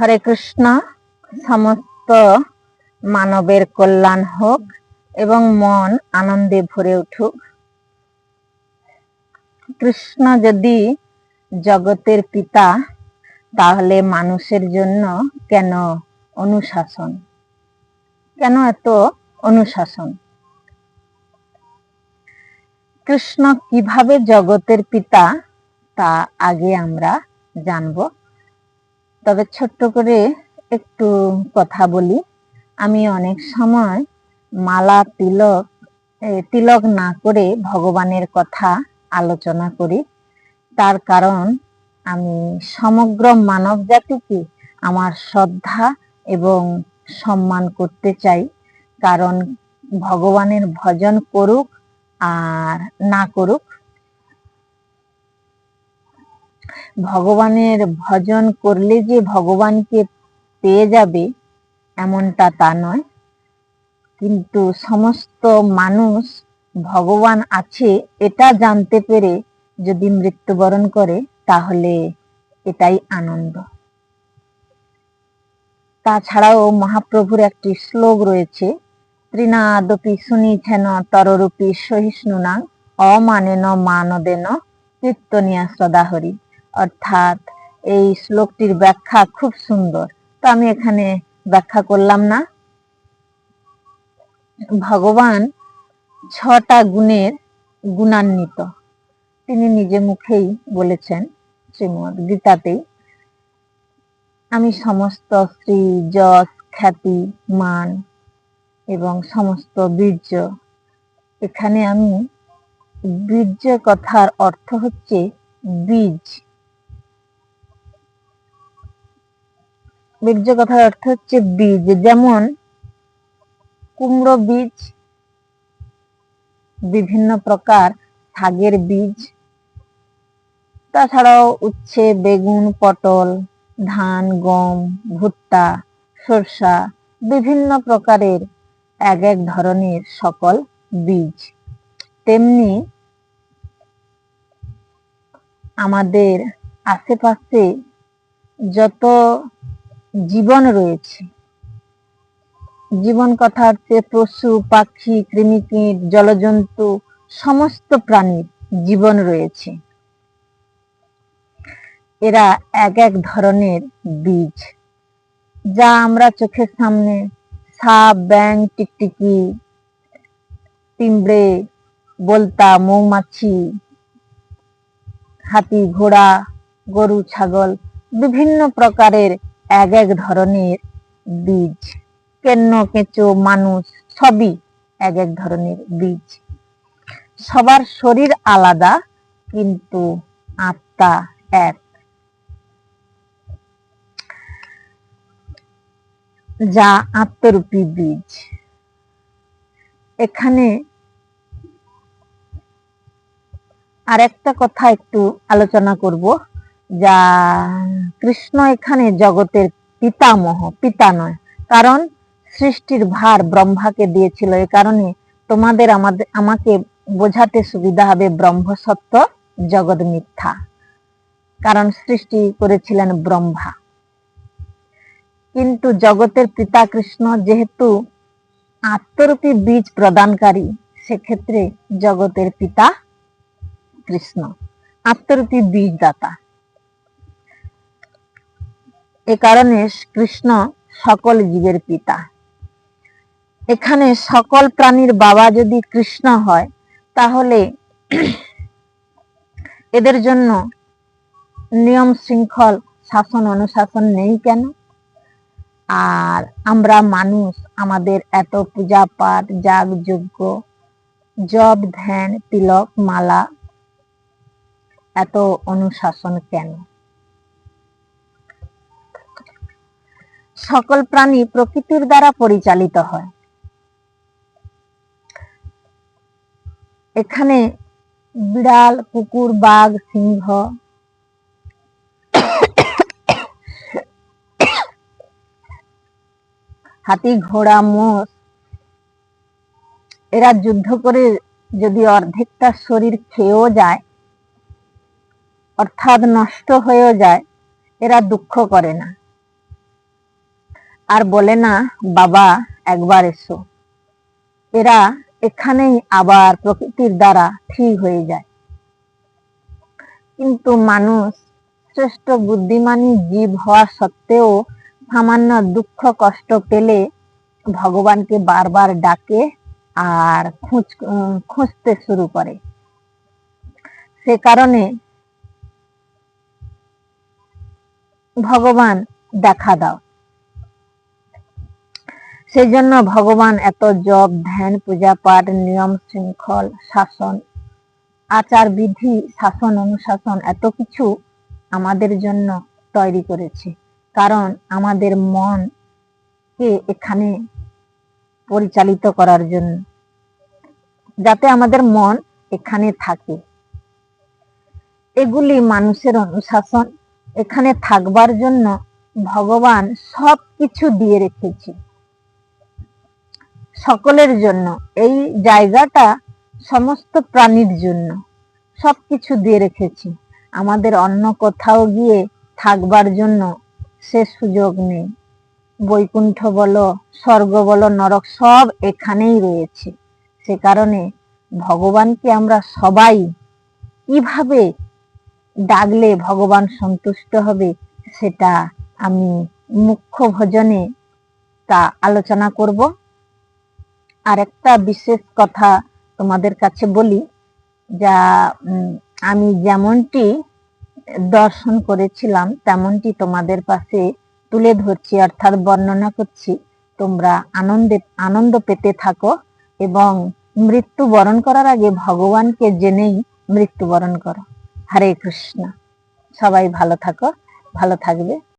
হরে কৃষ্ণ, সমস্ত মানবের কল্যাণ হোক এবং মন আনন্দে ভরে উঠুক। কৃষ্ণ যদি জগতের পিতা, তাহলে মানুষের জন্য কেন অনুশাসন? কেন এত অনুশাসন? কৃষ্ণ কীভাবে জগতের পিতা, তা আগে আমরা জানব। তবে ছোট্ট করে একটু কথা বলি। আমি অনেক সময় মালা, তিলক তিলক না করে ভগবানের কথা আলোচনা করি। তার কারণ আমি সমগ্র মানব জাতিকে আমার শ্রদ্ধা এবং সম্মান করতে চাই। কারণ ভগবানের ভজন করুক আর না করুক ভগবানের ভজন করলে যে ভগবানকে পেয়ে যাবে, এমনটা তা নয়। কিন্তু সমস্ত মানুষ ভগবান আছে, এটা জানতে পেরে যদি মৃত্যুবরণ করে, তাহলে এটাই আনন্দ। তাছাড়াও মহাপ্রভুর একটি শ্লোক রয়েছে, ত্রিনাদপি শুনিছেন তররূপী সহিষ্ণু সহিষ্ণুনা অমানেন মানদেন কীর্তনিয়া সদাহরি। অর্থাৎ এই শ্লোকটির ব্যাখ্যা খুব সুন্দর। তো আমি এখানে ব্যাখ্যা করলাম না। ভগবান ছটা গুণের গুণান্বিত। তিনি নিজে মুখেই বলেছেন শ্রীমদ গীতাতেই, আমি সমস্ত শ্রী যশ, খ্যাতি, মান এবং সমস্ত বীর্য, এখানে আমি বীর্য কথার অর্থ হচ্ছে বীজ বীর্য কথার অর্থ হচ্ছে বীজ। যেমন কুমড়ো বীজ, বিভিন্ন প্রকার শাকের বীজ, তাছাড়াও উচ্ছে, বেগুন, পটল, ধান, গম, ভুট্টা, সরষা, বিভিন্ন প্রকারের এক এক ধরনের সকল বীজ। তেমনি আমাদের আশেপাশে যত জীবন রয়েছে। জীবন কথা হচ্ছে পশু, পাখি, কৃমিকীট, জলজন্তু, সমস্ত প্রাণীর জীবন রয়েছে। এরা এক এক ধরনের বীজ, যা আমরা চোখের সামনে সাপ ব্যাং টিকটিকি, পিঁপড়ে, বলতা, মৌমাছি, হাতি, ঘোড়া, গরু, ছাগল, বিভিন্ন প্রকারের এক এক ধরনের বীজ, কেন্ন, কেঁচো, মানুষ, সবই এক এক ধরনের বীজ। সবার শরীর আলাদা, কিন্তু আত্মা এক। যা আত্মরূপী বীজ। এখানে আর একটা কথা একটু আলোচনা করব। যা কৃষ্ণ এখানে জগতের পিতামহ, পিতা নয়। কারণ সৃষ্টির ভার ব্রহ্মাকে দিয়েছিল। এই কারণে তোমাদের আমাদের আমাকে বোঝাতে সুবিধা হবে ব্রহ্ম সত্য জগৎ মিথ্যা। কারণ সৃষ্টি করেছিলেন ব্রহ্মা। কিন্তু জগতের পিতা কৃষ্ণ যেহেতু আত্মরূপী বীজ প্রদানকারী, সেক্ষেত্রে জগতের পিতা কৃষ্ণ। আত্মরূপী বীজ দাতা এ কারণে কৃষ্ণ সকল জীবের পিতা। এখানে সকল প্রাণীর বাবা যদি কৃষ্ণ হয়, তাহলে এদের জন্য নিয়ম শৃঙ্খল, শাসন, অনুশাসন নেই কেন? আর আমরা মানুষ, আমাদের এত পূজা পাঠ, যাগ, যজ্ঞ জব ধ্যান, তিলক, মালা, এত অনুশাসন কেন? সকল প্রাণী প্রকৃতির দ্বারা পরিচালিত হয়। এখানে বিড়াল, কুকুর, বাঘ, সিংহ হাতি, ঘোড়া, মোষ, এরা যুদ্ধ করে যদি অর্ধেকটা শরীর খেয়েও যায়, অর্থাৎ নষ্ট হয়েও যায়, এরা দুঃখ করে না। আর বলে না, বাবা, একবার এসো। এরা এখানেই আবার প্রকৃতির দ্বারা ঠিক হয়ে যায়। কিন্তু মানুষ শ্রেষ্ঠ বুদ্ধিমানী জীব হওয়া সত্ত্বেও সামান্য দুঃখ কষ্ট পেলে ভগবানকে বারবার ডাকে আর খুঁজ খুঁজতে শুরু করে। সে কারণে ভগবান দেখা দাও। সেই জন্য ভগবান এত জপ, ধ্যান, পূজা পাঠ, নিয়ম শৃঙ্খল, শাসন, আচার বিধি, শাসন, অনুশাসন এত কিছু আমাদের জন্য তৈরি করেছে। কারণ আমাদের মনকে এখানে পরিচালিত করার জন্য, যাতে আমাদের মন এখানে থাকে। এগুলি মানুষের অনুশাসন, এখানে থাকবার জন্য ভগবান সব কিছু দিয়ে রেখেছে। সকলের জন্য। এই জায়গাটা সমস্ত প্রাণীর জন্য। সব কিছু দিয়ে রেখেছি। আমাদের অন্য কোথাও গিয়ে থাকবার জন্য সে সুযোগ নেই। বৈকুণ্ঠ বলো, স্বর্গ বলো, নরক সব এখানেই রয়েছে। সে কারণে ভগবানকে আমরা সবাই কীভাবে ডাকলে ভগবান সন্তুষ্ট হবে, সেটা আমি মুখ্য ভজনে তা আলোচনা করব। আর একটা বিশেষ কথা তোমাদের কাছে বলি, যা আমি যেমনটি দর্শন করেছিলাম, তেমনটি তোমাদের পাশে তুলে ধরছি, অর্থাৎ বর্ণনা করছি। তোমরা আনন্দে, আনন্দ পেতে থাকো এবং মৃত্যু বরণ করার আগে ভগবানকে জেনেই মৃত্যুবরণ করো। হরে কৃষ্ণ। সবাই ভালো থাকো, ভালো থাকবে।